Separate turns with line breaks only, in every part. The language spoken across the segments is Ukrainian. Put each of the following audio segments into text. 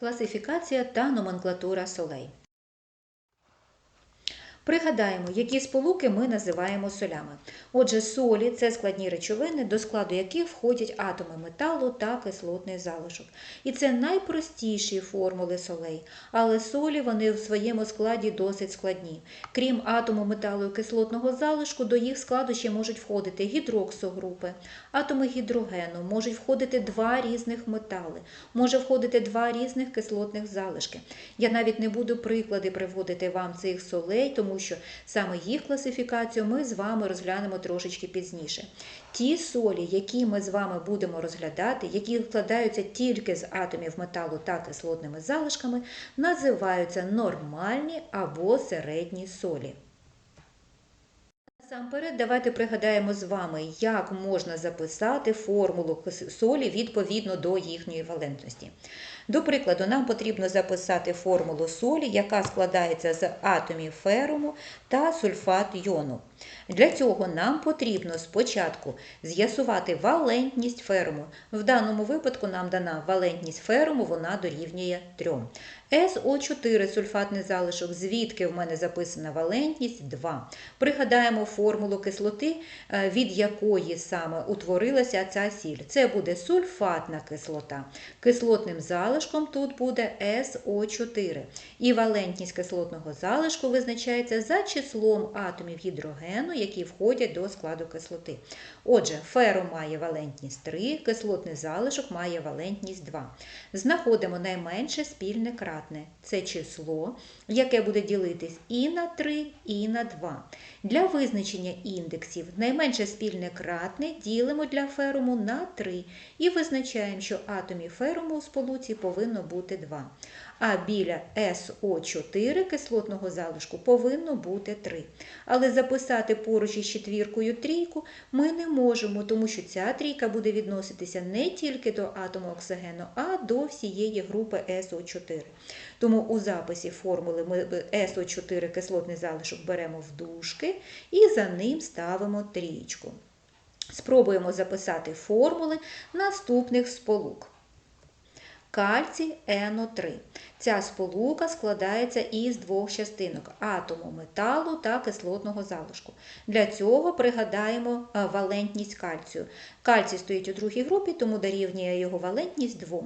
Класифікація та номенклатура солей. Пригадаємо, які сполуки ми називаємо солями. Отже, солі це складні речовини, до складу яких входять атоми металу та кислотний залишок. І це найпростіші формули солей, але солі вони в своєму складі досить складні. Крім атому металу і кислотного залишку, до їх складу ще можуть входити гідроксогрупи, атоми гідрогену, можуть входити два різних метали, може входити два різних кислотних залишки. Я навіть не буду приклади приводити вам цих солей, тому що саме їх класифікацію ми з вами розглянемо трошечки пізніше. Ті солі, які ми з вами будемо розглядати, які складаються тільки з атомів металу та кислотними залишками, називаються нормальні або середні солі. Насамперед, давайте пригадаємо з вами, як можна записати формулу солі відповідно до їхньої валентності. До прикладу, нам потрібно записати формулу солі, яка складається з атомів феруму та сульфат йону. Для цього нам потрібно спочатку з'ясувати валентність феруму. В даному випадку нам дана валентність феруму, вона дорівнює 3. СО4 сульфатний залишок, звідки в мене записана валентність 2. Пригадаємо формулу кислоти, е, від якої саме утворилася ця сіль. Це буде сульфатна кислота. Кислотним залишком тут буде СО4. І валентність кислотного залишку визначається за числом атомів гідрогену, які входять до складу кислоти. Отже, ферум має валентність 3, кислотний залишок має валентність 2. Знаходимо найменше спільне кратне. Це число, яке буде ділитись і на 3, і на 2. Для визначення індексів найменше спільне кратне ділимо для феруму на 3 і визначаємо, що атомів феруму у сполуці повинно бути 2. А біля СО4 кислотного залишку повинно бути 3. Але записати поруч із четвіркою трійку ми не можемо, тому що ця трійка буде відноситися не тільки до атому оксигену, а до всієї групи СО4. Тому у записі формули ми СО4 кислотний залишок беремо в дужки і за ним ставимо трієчку. Спробуємо записати формули наступних сполук. Кальцій НО3. Ця сполука складається із двох частинок атому металу та кислотного залишку. Для цього пригадаємо е, валентність кальцію. Кальцій стоїть у другій групі, тому дорівнює його валентність 2.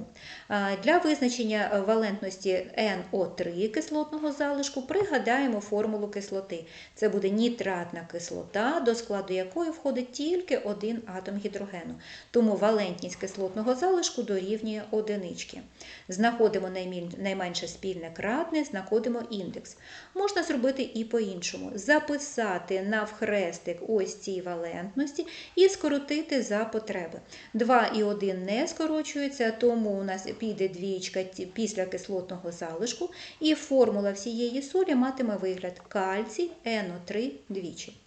Е, Для визначення е, валентності НО3 кислотного залишку пригадаємо формулу кислоти. Це буде нітратна кислота, до складу якої входить тільки один атом гідрогену. Тому валентність кислотного залишку дорівнює одинички. Знаходимо найменше спільне кратне, знаходимо індекс. Можна зробити і по-іншому. Записати навхрестик ось ці валентності і скоротити за потреби. 2 і 1 не скорочуються, тому у нас піде двічка після кислотного залишку, і формула всієї солі матиме вигляд кальцій НО3 двічі.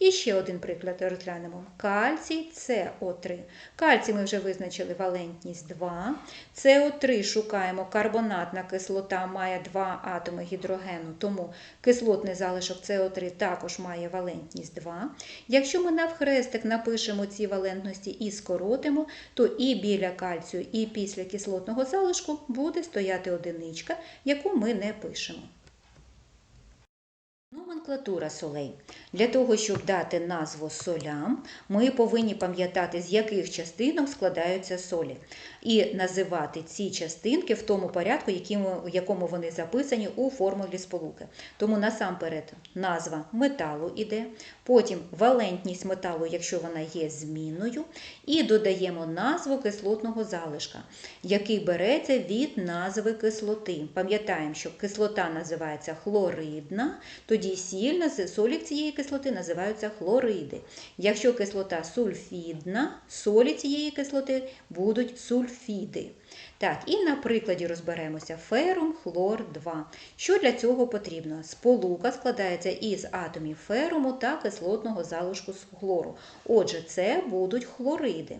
І ще один приклад розглянемо. Кальцій СО3. Кальцій ми вже визначили валентність 2. СО3 шукаємо карбонатна кислота має два атоми гідрогену, тому кислотний залишок СО3 також має валентність 2. Якщо ми навхрестик напишемо ці валентності і скоротимо, то і біля кальцію, і після кислотного залишку буде стояти одиничка, яку ми не пишемо. Номенклатура солей. Для того, щоб дати назву солям, ми повинні пам'ятати, з яких частинок складаються солі, і називати ці частинки в тому порядку, в якому вони записані у формулі сполуки. Тому насамперед назва металу іде, потім валентність металу, якщо вона є змінною, і додаємо назву кислотного залишка, який береться від назви кислоти. Пам'ятаємо, що кислота називається хлоридна, тоді сіль, нази- солі цієї кислоти називаються хлориди. Якщо кислота сульфідна, солі цієї кислоти будуть сульфіди. Так, і на прикладі розберемося ферум, хлор 2. Що для цього потрібно? Сполука складається із атомів феруму та кислотного залишку з хлору. Отже, це будуть хлориди.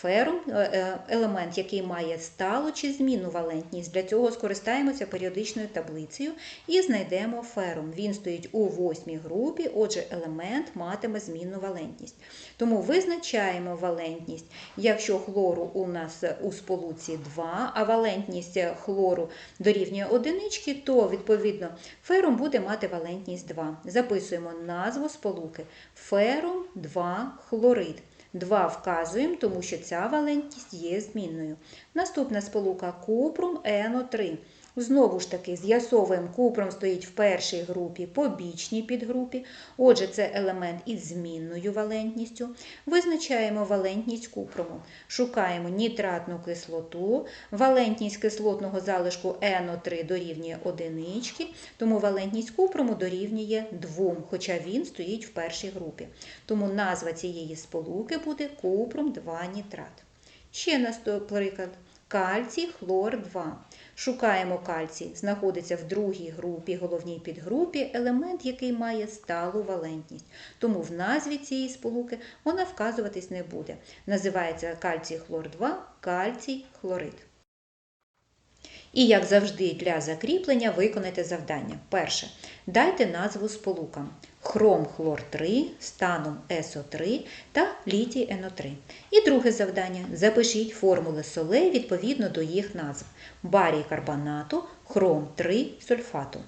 Ферум е, е, елемент, який має сталу чи змінну валентність. Для цього скористаємося періодичною таблицею і знайдемо ферум. Він стоїть у восьмій групі, отже, елемент матиме змінну валентність. Тому визначаємо валентність. Якщо хлору у нас у сполуці 2, а валентність хлору дорівнює одинички, то відповідно ферум буде мати валентність 2. Записуємо назву сполуки ферум 2 хлорид. 2 вказуємо, тому що ця валентність є змінною. Наступна сполука купрум НО3. Знову ж таки, з'ясовуємо, купром стоїть в першій групі, побічній підгрупі. Отже, це елемент із змінною валентністю. Визначаємо валентність купрому. Шукаємо нітратну кислоту. Валентність кислотного залишку НО3 дорівнює одинички, тому валентність купрому дорівнює 2, хоча він стоїть в першій групі. Тому назва цієї сполуки буде купрум 2 нітрат. Ще наступний приклад. Кальцій хлор 2. Шукаємо кальцій. Знаходиться в другій групі, головній підгрупі, елемент, який має сталу валентність. Тому в назві цієї сполуки вона вказуватись не буде. Називається кальцій хлор 2, кальцій хлорид. І, як завжди, для закріплення виконайте завдання. Перше. Дайте назву сполукам хром хлор 3 станом СО3 та літій НО3. І друге завдання. Запишіть формули солей відповідно до їх назв. Барій карбонату, хром 3 сульфату.